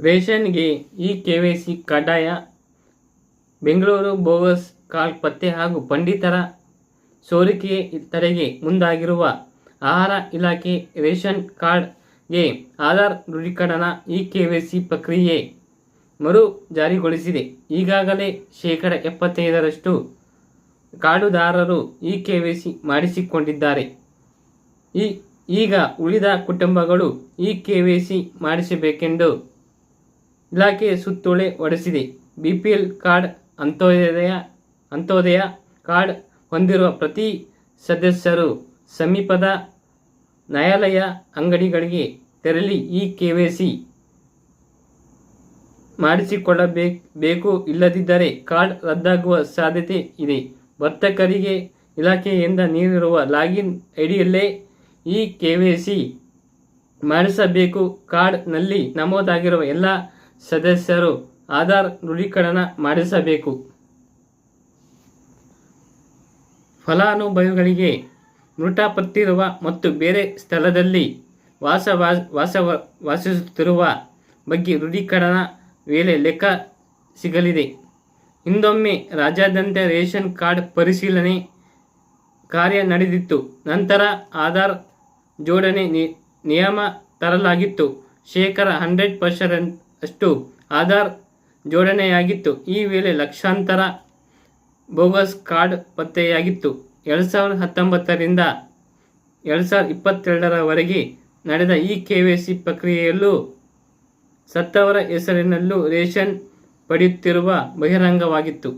ರೇಷನ್ಗೆ E C ಕಡ್ಡಾಯ Bengaluru bogus ಕಾಲ್ ಪತ್ತೆ ಹಾಗೂ ಪಂಡಿತರ ಸೋರಿಕೆ ತಡೆಗೆ ಮುಂದಾಗಿರುವ ಆಹಾರ ಇಲಾಖೆ ರೇಷನ್ ಕಾರ್ಡ್ಗೆ ಆಧಾರ್ ದೃಢೀಕರಣ ಇ ಕೆ ವೈ ಸಿ ಪ್ರಕ್ರಿಯೆ ಮರು ಜಾರಿಗೊಳಿಸಿದೆ. ಈಗಾಗಲೇ ಶೇಕಡ ಎಪ್ಪತ್ತೈದರಷ್ಟು ಕಾರ್ಡುದಾರರು ಇ ಕೆ ವೈ ಸಿ ಮಾಡಿಸಿಕೊಂಡಿದ್ದಾರೆ. ಈ, ಈಗ ಉಳಿದ ಕುಟುಂಬಗಳು ಇ ಕೆ ವೈ ಸಿ ಮಾಡಿಸಬೇಕೆಂದು ಇಲಾಖೆ ಸುತ್ತೋಲೆ ಹೊಡೆಸಿದೆ BPL card Antyodaya Antyodaya card ಹೊಂದಿರುವ ಪ್ರತಿ ಸದಸ್ಯರು ಸಮೀಪದ ನ್ಯಾಯಾಲಯ ಅಂಗಡಿಗಳಿಗೆ ತೆರಳಿ ಇ ಕೆವೈಸಿ ಮಾಡಿಸಿಕೊಳ್ಳಬೇಕು ಇಲ್ಲದಿದ್ದರೆ ಕಾರ್ಡ್ ರದ್ದಾಗುವ ಸಾಧ್ಯತೆ ಇದೆ. ವರ್ತಕರಿಗೆ ಇಲಾಖೆಯಿಂದ ನೀಡಿರುವ ಲಾಗಿನ್ ಐಡಿಯಲ್ಲೇ ಇ ಕೆವೈಸಿ ಮಾಡಿಸಬೇಕು. ಕಾರ್ಡ್ನಲ್ಲಿ ನಮೂದಾಗಿರುವ ಎಲ್ಲ ಸದಸ್ಯರು ಆಧಾರ್ ದೃಢೀಕರಣ ಮಾಡಿಸಬೇಕು. ಫಲಾನುಭವಿಗಳಿಗೆ ಮೃತಪಟ್ಟಿರುವ ಮತ್ತು ಬೇರೆ ಸ್ಥಳದಲ್ಲಿ ವಾಸ ವಾಸ ವಾಸಿಸುತ್ತಿರುವ ಬಗ್ಗೆ ದೃಢೀಕರಣ ವೇಳೆ ಲೆಕ್ಕ ಸಿಗಲಿದೆ. ಹಿಂದೊಮ್ಮೆ ರಾಜ್ಯಾದ್ಯಂತ ರೇಷನ್ ಕಾರ್ಡ್ ಪರಿಶೀಲನೆ ಕಾರ್ಯ ನಡೆದಿತ್ತು. ನಂತರ ಆಧಾರ್ ಜೋಡಣೆ ನಿಯಮ ತರಲಾಗಿತ್ತು. ಶೇಕಡ ಹಂಡ್ರೆಡ್ ಪರ್ಸೆಂಟ್ ಅಷ್ಟು ಆಧಾರ್ ಜೋಡಣೆಯಾಗಿತ್ತು. ಈ ವೇಳೆ ಲಕ್ಷಾಂತರ ಬೋಗಸ್ ಕಾರ್ಡ್ ಪತ್ತೆಯಾಗಿತ್ತು. ಎರಡು ಸಾವಿರದ ಹತ್ತೊಂಬತ್ತರಿಂದ ಎರಡು ಸಾವಿರದ ಇಪ್ಪತ್ತೆರಡರವರೆಗೆ ನಡೆದ ಈ ಕೆ ವೈ ಸಿ ಪ್ರಕ್ರಿಯೆಯಲ್ಲೂ ಸತ್ತವರ ಹೆಸರಿನಲ್ಲೂ ರೇಷನ್ ಪಡೆಯುತ್ತಿರುವ ಬಹಿರಂಗವಾಗಿತ್ತು.